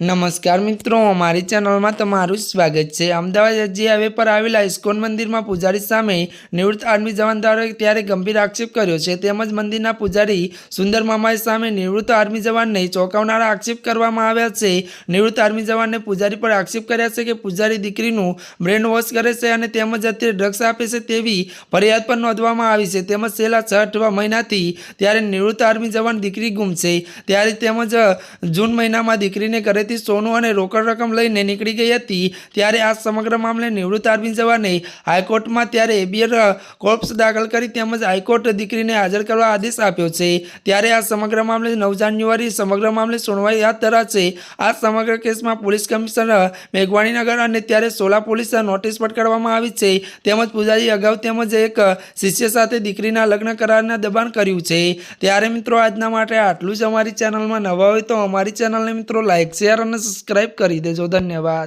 નમસ્કાર મિત્રો, અમારી ચેનલમાં તમારું સ્વાગત છે. અમદાવાદ અજી હાઈવે પર આવેલા ઇસ્કોન મંદિરમાં પૂજારી સામે નિવૃત્ત આર્મી જવાન દ્વારા ત્યારે ગંભીર આક્ષેપ કર્યો છે. તેમજ મંદિરના પૂજારી સુંદર મામાએ સામે નિવૃત્ત આર્મી જવાનને ચોંકાવનારા આક્ષેપ કરવામાં આવ્યા છે. નિવૃત્ત આર્મી જવાનને પૂજારી પર આક્ષેપ કર્યા છે કે પૂજારી દીકરીનું બ્રેન વોશ કરે છે અને તેમજ અત્યારે ડ્રગ્સ આપે છે તેવી ફરિયાદ પણ નોંધવામાં આવી છે. તેમજ છેલ્લા છ અઠવા મહિનાથી ત્યારે નિવૃત્ત આર્મી જવાન દીકરી ગુમ છે. ત્યારે તેમજ જૂન મહિનામાં દીકરીને ઘરેથી સોનું અને રોકડ રકમ લઈને નીકળી ગઈ હતી, ત્યારે આ સમગ્ર મામલે નિવૃત્ત અરવિંદ જવાને હાઈકોર્ટમાં ત્યારે એબીએર કોર્પ્સ દાખલ કરી તેમજ હાઈકોર્ટ દીકરીને હાજર કરવા આદેશ આપ્યો છે. ત્યારે આ સમગ્ર મામલે નવ જાન્યુઆરી સમગ્ર મામલે સુનવાઈ હાથ ધરાશે. આ સમગ્ર કેસમાં પોલીસ કમિશનર મેઘવાણીનગર અને ત્યારે સોલા પોલીસ નોટિસ પટકારવામાં આવી છે. તેમજ પૂજારી અગાઉ તેમજ એક શિષ્ય સાથે દીકરીના લગ્ન કરારના દબાણ કર્યું છે. ત્યારે મિત્રો, આજના માટે આટલું જ અમારી ચેનલમાં નવા હોય તો અમારી ચેનલને મિત્રો, લાઈક શેર સબસ્ક્રાઈબ કરી દેજો. ધન્યવાદ.